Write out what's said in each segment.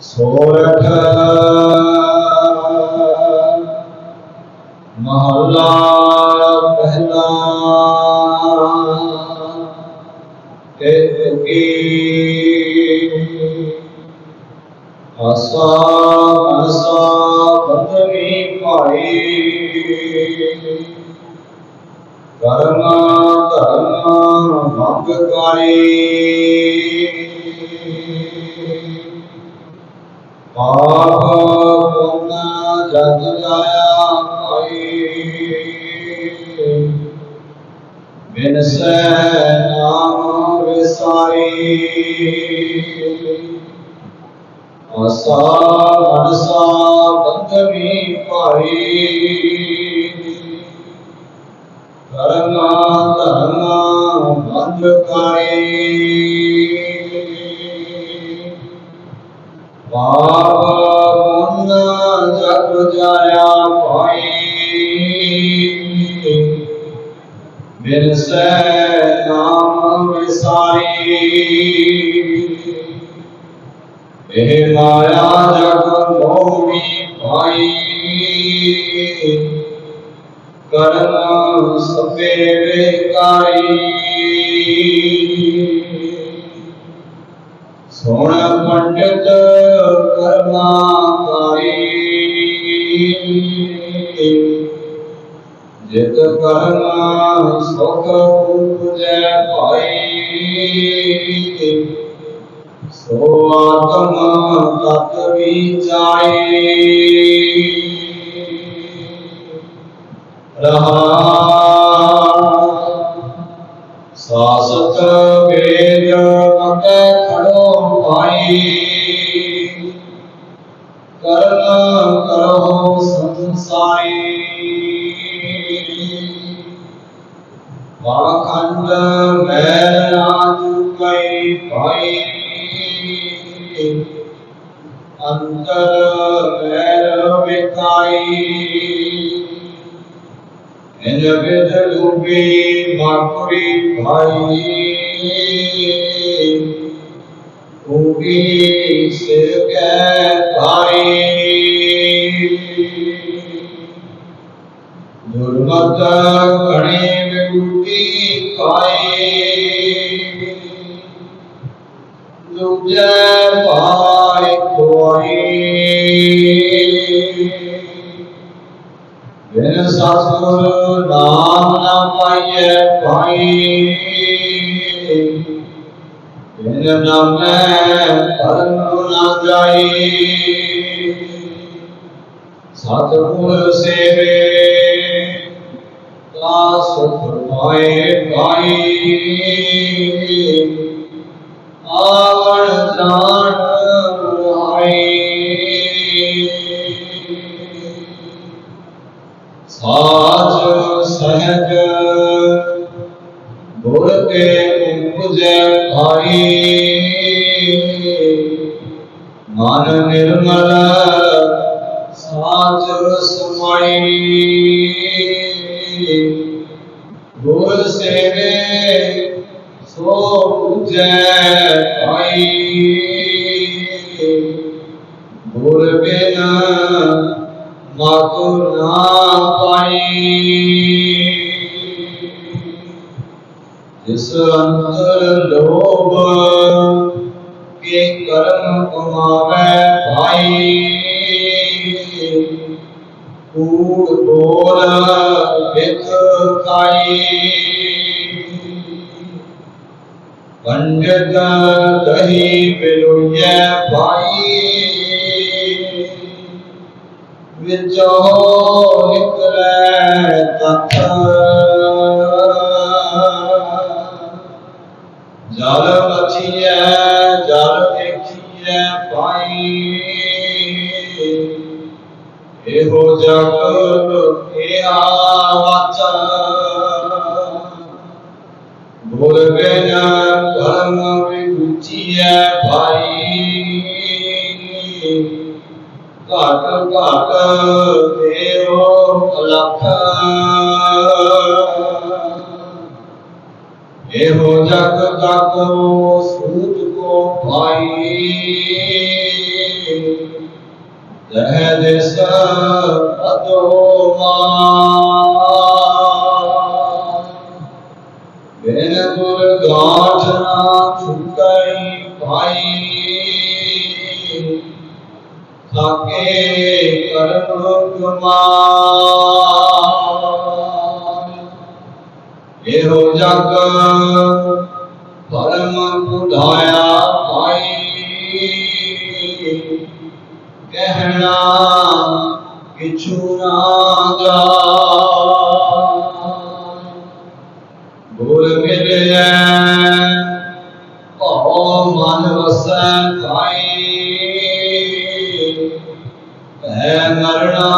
ਸੋਰਠ ਮਹਲਾ ਪਹਿਲਾ ਕਹਿ ਕੀ ਆਸਾ ਪਤਨੀ ਬੰਦਨੀ ਭਾਈ ਕਰਮ ਧਰਮ ਭੰਗ ਕਰੀ ਪਾਪ ਪੁੰਨ ਜਗ ਜਾਇਆ ਭਾਈ ਬਿਨ ਸੈ ਨਾਮ ਵਿਸਾਰੀ। ਆਸਾ ਮਨਸਾ ਬੰਦਵੀ ਭਾਈ ਕਰਮ ਧਰਮ ਬੰਦ ਕਰੀ ਪਾਪ ਪੁੰਨ ਜਗ ਜਾਇਆ ਭਾਈ ਬਿਨ ਸੈ ਨਾਮ ਵਿਸਾਰੀ ਇਹ ਮਾਇਆ ਜਗ ਮੋਹੀ ਭਾਈ ਕਰਮ ਸਭੇ ਵੇਕਾਈ ਸੋਣ ਪੰਡਿਤ ਕਰਮਾਕਾਰੀ ਜਿਤ ਕਰਨਾ ਸੁਖ ਉਪਜੈ ਭਾਈ ਸੋ ਆਤਮ ਤਤ ਵਿਚਾਈ ਰਹਾ ਖੜੋ ਭਾਈ ਕਰਮ ਕਰੋ ਸੰਸਾਈ ਵਾਖੰਡ ਮੈਂ ਆਜ ਕਈ ਭਾਈ ਅੰਤਰ ਮੈਰ ਵਿਕਾਈ ਨਿਜ ਵਿਦ ਲੂਪੀ ਮਾਖੁਰੀ ਭਾਈ ਉਗੀ ਸਿਰ ਕੈ ਭਾਈ ਦੁਰਮਤ ਕਣੇ ਵਿਗੂਤੀ ਖਾਈ ਦੂਜੈ ਭਾਈ ਕੋਈ ਬਿਨ ਸਤਿਗੁਰ ਨਾਮ ਨਾ ਪਾਈਐ ਭਾਈ ਬਿਨ ਨਾਮੈ ਧਰਮ ਨਾ ਜਾਈ ਸਤਿਗੁਰ ਸੇਵੇ ਤਾ ਸੁਖ ਪਾਏ ਭਾਈ ਆਵਣ ਜਾਣ ਆਈ ਸਾਚ ਸਹਜ ਗੁਰ ਕੇ ਉਪਜੈ ਭਾਈ ਮਨ ਨਿਰਮਲ, ਸਾਚ ਸਮਾਈ ਗੁਰ ਸੇਵੇ, ਸੋ ਉਜੈ ਭਾਈ। ਗੁਰ ਬਿਨ ਮਾਤੁ ਨਾ ਪਾਈ। ਜਿਸ ਅੰਤਰ ਲੋਭ ਕੇ ਕਰਮ ਕਮਾਵੇ ਭਾਈ ਕੂੜ ਬੋਲ ਵਿਖ ਕਾਈ ਪੰਡਤ ਕਹੀ ਬਿਲੋਇਐ ਭਾਈ ਵਿੱਚੋ ਨਿਕਲੈ ਤਤ ਜਲ ਮਥੀਐ ਜਲ ਦੇਖੀਐ ਪਾਈ। ਇਹੋ ਜਗ ਏਆ ਵਾਚਾ ਗੁਰ ਬਿਨ ਕਰਮ ਵਿਗੁਚੀਐ ਭਾਈ। ਘਟ ਘਟ ਦੇਵੋ ਅਲਖ ਇਹੋ ਇਹੋ ਜਗ ਸੂਤ ਕੋ ਪਾਈ ਰਹਿ ਦਿਸ ਅਦੋ ਬਿਨ ਗੁਰ ਗਾਠ ਨਾ ਛੁਟਈ ਭਾਈ। ਖਾਕੇ ਕਰਮ ਕਮਾਨ ਇਹੋ ਜਗ ਪਰਮ ਬੁਧਾਇਆ ਭਾਈ ਕਹਿਣਾ ਕਿਛੂ ਨਾ ਜਾਏ ਗੁਰ ਮਿਲਿਆ ਭਉ ਮਨ ਵਸੈ ਭਾਈ। ਹੈ ਮਰਣਾ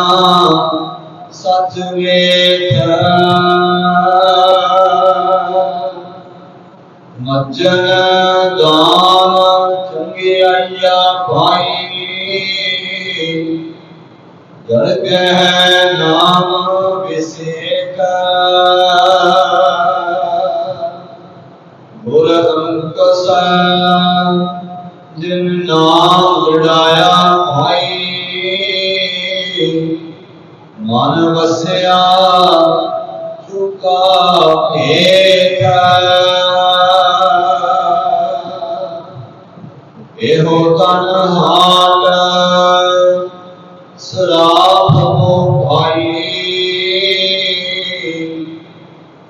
ਸਚ ਵੇਖ। ਮੱਜਨ ਦਾਨ ਚੰਗਿਆਈਆ ਭਾਈ। ਜਲ ਕਹਿ ਇਹੋ ਤਨ ਹਾਟ ਸਰਾਪ ਹੋ ਭਾਈ।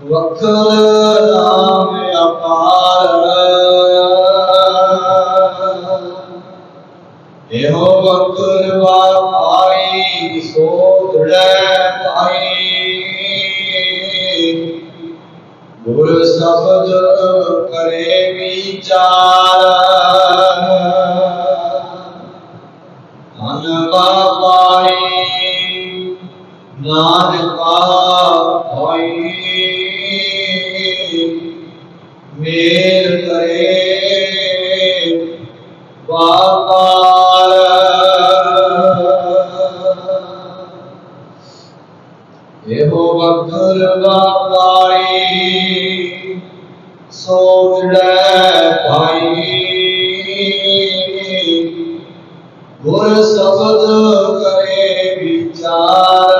ਵਖਰ ਨਾਮ ਅਪਾਰ। ਇਹੋ ਵਖਰ ਵਾਈ ਸੋ ਧੜੈ ਭਾਈ। ਗੁਰ ਸ਼ਬਦ ਕਰੇ ਵਿਚਾਰ। ਧਨ ਬਾਪਾਈ ਨਾਨਕਾ ਹੋਈ। ਮੇਰ ਕਰੇ ਬਾਪਾਰ ਇਹੋ ਵਕਰ ਬਾਪਾਈ ਸੋੜੈ ਭਾਈ। ਗੁਰ ਸ਼ਬਦ ਕਰੇ ਵਿਚਾਰ।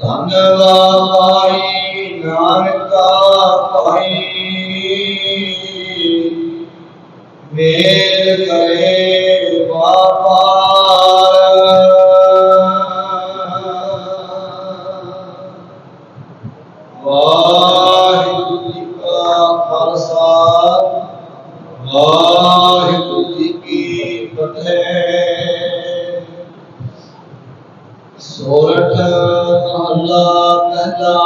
ਧੰਨਵਾਈ ਨਾਨਕਾ ਭਾਈ ਮੇਲ ਸੋਰਠ ਮਹੱਲਾ ਪਹਿਲਾ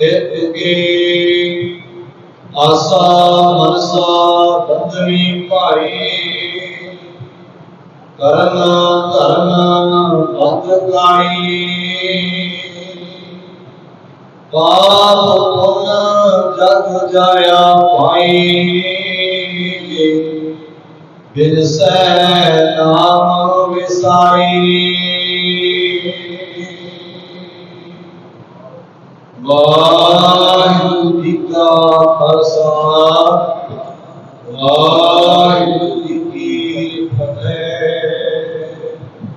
ਇੱਕ ਕੀ ਆਸਾ ਮਨਸਾ ਬੰਧਨੀ ਭਾਈ। ਕਰਮ ਧਰਮ ਬੰਦ ਗਾਈ ਪਾਪ ਪੁਨ ਜਗ ਜਾਇਆ ਪਾਈ। ਬਿਨ ਸੈ ਨਾਮ ਵਿਸਾਈ